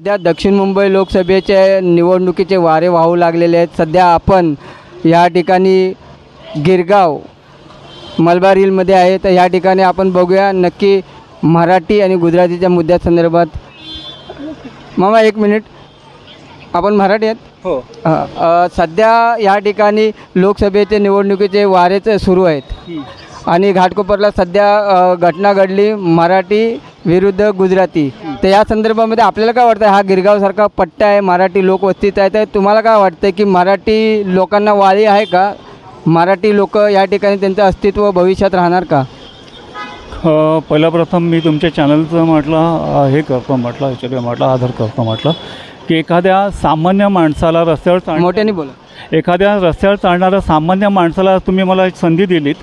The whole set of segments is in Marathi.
सध्या दक्षिण मुंबई लोकसभेचे निवडणुकीचे वारे वाहू लागलेले आहेत. सध्या आपण या ठिकाणी गिरगाव मलबार हिलमध्ये आहे. तर या ठिकाणी आपण बघूया नक्की मराठी आणि गुजरातीच्या मुद्द्यासंदर्भात मामा एक मिनिट. आपण मराठी आहेत? हो. सध्या या ठिकाणी लोकसभेचे निवडणुकीचे वारेच सुरू आहेत. आणि घाटकोपरला सध्या घटना घडली. मराठी विरुद्ध गुजराती. तर या संदर्भामध्ये आपल्याला काय वाटतं हा गिरगावसारखा पट्टा आहे मराठी लोकवस्तीत आहे तर तुम्हाला काय वाटतं की मराठी लोकांना वाळी आहे का? मराठी लोक या ठिकाणी त्यांचं अस्तित्व भविष्यात राहणार का? पहिला प्रथम मी तुमच्या चॅनलचं म्हटलं हे करतो म्हटलं ॲक्च्युली म्हटलं आदर करतो म्हटलं की एखाद्या सामान्य माणसाला रस्त्यावर चाल मोठ्याने बोला. एखाद्या रस्त्यावर चालणाऱ्या सामान्य माणसाला तुम्ही मला एक संधी दिलीत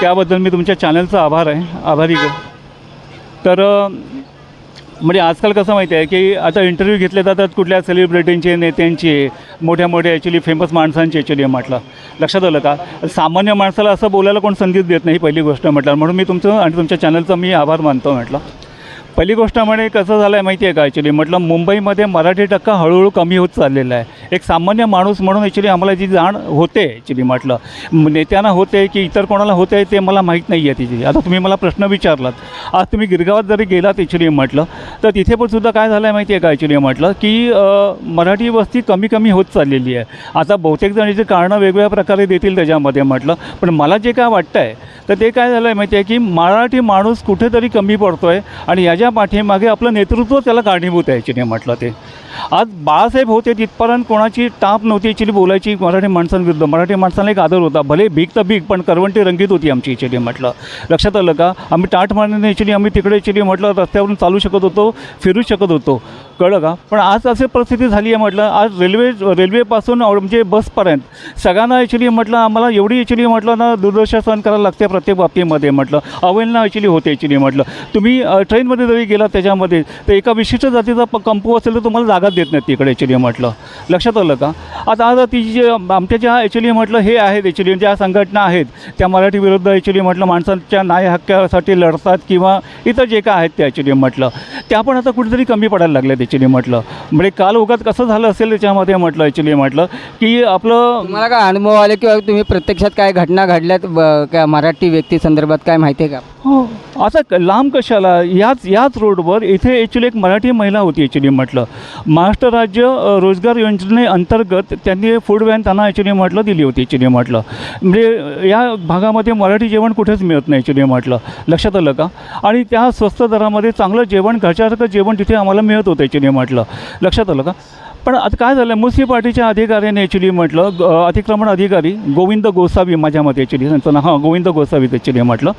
त्याबद्दल मी तुमच्या चॅनलचा आभार आहे. आभारी तर म्हणजे आजकाल कसं माहिती आहे की आता इंटरव्ह्यू घेतले जातात कुठल्या सेलिब्रिटींचे नेत्यांचे मोठ्या मोठ्या ॲक्च्युली फेमस माणसांचे ॲक्च्युली म्हटलं. लक्षात आलं का? सामान्य माणसाला असं बोलायला कोण संधीच देत नाही पहिली गोष्ट म्हटलं म्हणून मी तुमचं आणि तुमच्या चॅनलचा मी आभार मानतो म्हटलं. पहिली गोष्ट म्हणजे कसं झालं आहे माहिती आहे का ॲक्च्युली म्हटलं मुंबईमध्ये मराठी टक्का हळूहळू कमी होत चाललेला आहे. एक सामान्य माणूस म्हणून ॲक्च्युली आम्हाला जी जाण होते ॲक्च्युली म्हटलं नेत्यांना होते की इतर कोणाला होते ते मला माहीत नाही आहे तिची आता तुम्ही मला प्रश्न विचारलात. आज तुम्ही गिरगावात जरी गेलात ॲक्च्युली म्हटलं तर तिथे पण सुद्धा काय झालं आहे माहिती आहे का ॲक्च्युली म्हटलं की मराठी वस्ती कमी कमी होत चाललेली आहे. आता बहुतेक जण याची कारणं वेगवेगळ्या प्रकारे देतील त्याच्यामध्ये म्हटलं पण मला जे काय वाटतं आहे तर ते काय झालं आहे माहिती आहे की मराठी माणूस कुठेतरी कमी पडतो आहे आणि याच्या पाठीमागे आपलं नेतृत्व त्याला कारणीभूत आहे याच्याने म्हटलं ते. आज बाळासाहेब होते तिथपर्यंत कोणाची टाप नव्हती याच्याने बोलायची मराठी माणसांविरुद्ध. मराठी माणसांना एक आदर होता. भले भीक तर भीक पण करवंटी रंगीत होती आमची याच्याने म्हटलं. लक्षात आलं का? आम्ही टाट मारण्याने याच्याने आम्ही तिकडे याच्याने म्हटलं रस्त्यावरून चालू शकत होतो फिरू शकत होतो. कळलं का? पण आज अशी परिस्थिती झाली आहे म्हटलं आज रेल्वे रेल्वेपासून म्हणजे बसपर्यंत सगळ्यांना ॲक्च्युली म्हटलं आम्हाला एवढी ॲक्च्युली म्हटलं ना दुर्दशा सहन करायला लागते प्रत्येक बाबतीमध्ये म्हटलं. अवेलना ॲक्च्युली होते ॲक्च्युली म्हटलं. तुम्ही ट्रेनमध्ये जरी गेला त्याच्यामध्ये तर एका विशिष्ट जातीचा प कंपू असेल तर तुम्हाला जागाच देत नाही तिकडे ॲक्च्युली म्हटलं. लक्षात आलं का? आता आज ती जे आमच्या ज्या ॲक्च्युली म्हटलं हे आहेत ॲक्च्युली ज्या संघटना आहेत त्या मराठी विरुद्ध ॲक्च्युली म्हटलं माणसांच्या न्याय हक्कासाठी लढतात किंवा इतर जे काय आहेत त्या ॲक्च्युली म्हटलं. त्या पण आता कुठेतरी कमी पडायला लागल्या ॲक्च्युली म्हटलं. म्हणजे काल उगाच कसं झालं असेल त्याच्यामध्ये म्हटलं ॲक्च्युली म्हटलं की आपलं तुम्हाला काय अनुभव आले किंवा तुम्ही प्रत्यक्षात काय घटना घडल्यात ब- काय मराठी व्यक्ती संदर्भात काय माहिती आहे का? हो. आता क- लांब कशाला? याच याच रोडवर इथे ॲक्च्युली एक मराठी महिला होती ॲक्च्युली म्हटलं. महाराष्ट्र राज्य रोजगार योजनेअंतर्गत त्यांनी फूड व्हॅन त्यांना ॲक्च्युली म्हटलं दिली होती ॲक्च्युली म्हटलं. म्हणजे या भागामध्ये मराठी जेवण कुठेच मिळत नाही ॲक्च्युली म्हटलं. लक्षात आलं का? आणि त्या स्वस्त दरामध्ये चांगलं जेवण घरच्यासारखं जेवण तिथे आम्हाला मिळत होतं ॲक्च्युली म्हटलं. लक्षात आलं का? पण आता काय झालं म्युन्सिपाल्टीच्या अधिकाऱ्याने ॲक्च्युली म्हटलं अतिक्रमण अधिकारी गोविंद गोसावी माझ्या मते ॲक्च्युली त्यांचं नाव हां गोविंद गोसावी ॲक्च्युली म्हटलं.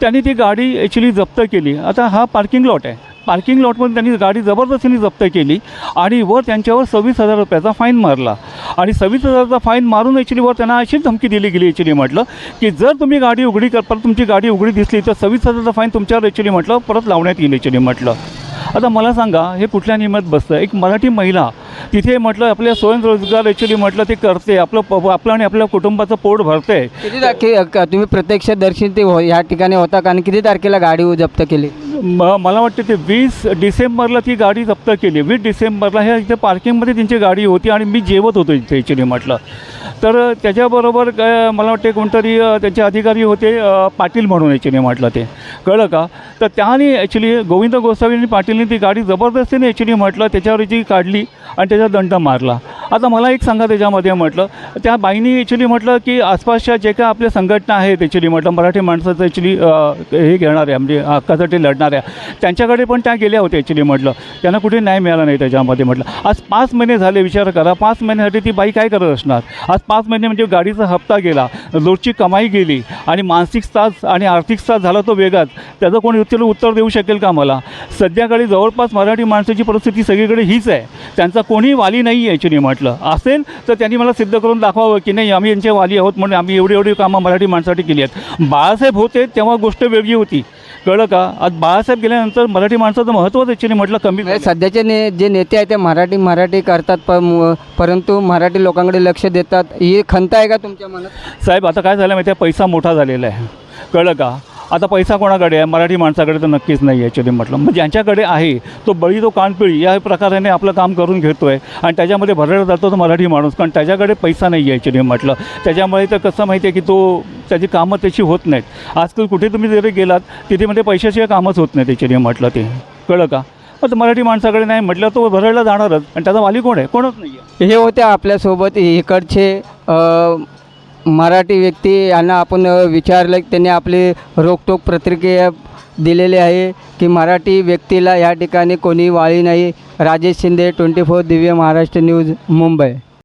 त्यांनी ती गाडी ॲक्च्युली जप्त केली. आता हा पार्किंग लॉट आहे. पार्किंग लॉटमध्ये त्यांनी गाडी जबरदस्तीने जप्त केली आणि वर त्यांच्यावर सव्वीस हजार रुपयाचा फाईन मारला. आणि सव्वीस हजाराचा फाईन मारून ॲक्च्युली वर त्यांना अशीच धमकी दिली गेली ॲक्च्युली म्हटलं की जर तुम्ही गाडी उघडी कर परत तुमची गाडी उघडी दिसली तर सव्वीस हजाराचा फाईन तुमच्यावर ॲक्च्युली म्हटलं परत लावण्यात येईल ॲक्च्युली म्हटलं. आता मला सांगा हे कुठल्या नियमात बसतं? एक मराठी महिला तिथे म्हटलं आपल्या स्वयंरोजगार ॲक्च्युली म्हटलं ते करते आपलं प- आपलं आणि आपल्या कुटुंबाचं पोट भरते किती तारखे तुम्ही प्रत्यक्ष दर्शन ते हो या ठिकाणी होता का आणि किती तारखेला गाडी जप्त केली? म मला वाटते ते वीस डिसेंबरला ती गाडी जप्त केली. वीस डिसेंबरला ह्या इथे पार्किंगमध्ये त्यांची गाडी होती आणि मी जेवत होतो इथे ॲक्च्युली म्हटलं तर त्याच्याबरोबर काय मला वाटते कोणतरी त्यांचे अधिकारी होते पाटील म्हणून ॲक्च्युली म्हटलं ते. कळलं का? तर त्याने ॲक्च्युली गोविंद गोसावी आणि पाटीलने ती गाडी जबरदस्तीने ॲक्च्युली म्हटलं त्याच्यावर जी काढली आणि त्याचा दंड मारला. आता मला एक सांगा त्याच्यामध्ये म्हटलं त्या बाईंनी ॲक्च्युली म्हटलं की आसपासच्या जे काय आपल्या संघटना आहेत ॲक्च्युली म्हटलं मराठी माणसाचं ॲक्च्युली हे घेणाऱ्या म्हणजे हक्कासाठी लढणाऱ्या त्यांच्याकडे पण त्या गेल्या होत्या ॲक्च्युली म्हटलं. त्यांना कुठे न्याय मिळाला नाही त्याच्यामध्ये म्हटलं. आज पाच महिने झाले विचार करा पाच महिन्यासाठी ती बाई काय करत असणार? आज पाच महिने म्हणजे गाडीचा हप्ता गेला रोजची कमाई गेली आणि मानसिक त्रास आणि आर्थिक त्रास झाला तो वेगाच त्याचं कोणी उत्तर उत्तर देऊ शकेल का मला? सध्याकाळी जवळपास मराठी माणसाची परिस्थिती सगळीकडे हीच आहे. त्यांचा कोणी वाली नाही आहे ॲक्च्युली म्हटलं. असेल तर त्यांनी मला सिद्ध करून दाखवावं की नाही आम्ही यांचे वाली आहोत म्हणून आम्ही एवढी एवढी कामं मराठी माणसासाठी केली आहेत. बाळासाहेब होते तेव्हा गोष्ट वेगळी होती. कळलं का? आज बाळासाहेब गेल्यानंतर मराठी माणसाचं महत्त्वच ॲक्च्युली म्हटलं कमी म्हणजे. सध्याचे ने जे नेते आहेत ते मराठी मराठी करतात प परंतु मराठी लोकांकडे लक्ष देतात. ही खंत आहे का तुमच्या मनात? साहेब आता काय झालं माहिती आहे पैसा मोठा झालेला आहे. कळलं का? आता पैसा कोणाकडे आहे? मराठी माणसाकडे तर नक्कीच नाही आहे ॲक्च्युली म्हटलं. मग ज्यांच्याकडे आहे तो बळी तो कानपिळी या प्रकाराने आपलं काम करून घेतो आहे आणि त्याच्यामध्ये भरला जातो तो मराठी माणूस. कारण त्याच्याकडे पैसा नाही आहे ॲक्च्युली म्हटलं. त्याच्यामुळे तर कसं माहिती आहे की तो त्याची कामं त्याची होत नाहीत. आजकाल कुठे तुम्ही जरी गेलात तिथे म्हणजे पैशाशिवाय कामच होत नाही ॲक्च्युली म्हटलं ते. कळलं का? मग मराठी माणसाकडे नाही म्हटलं तो भरायला जाणारच. आणि त्याचा वाली कोण आहे? कोणच नाही हे होते आपल्यासोबत इकडचे मराठी व्यक्ती यांना आपण विचारलं त्यांनी आपली रोकटोक प्रतिक्रिया दिलेली आहे की मराठी व्यक्तीला या ठिकाणी कोणी वाळी नाही. Rajesh Shinde twenty four Divya Maharashtra news Mumbai.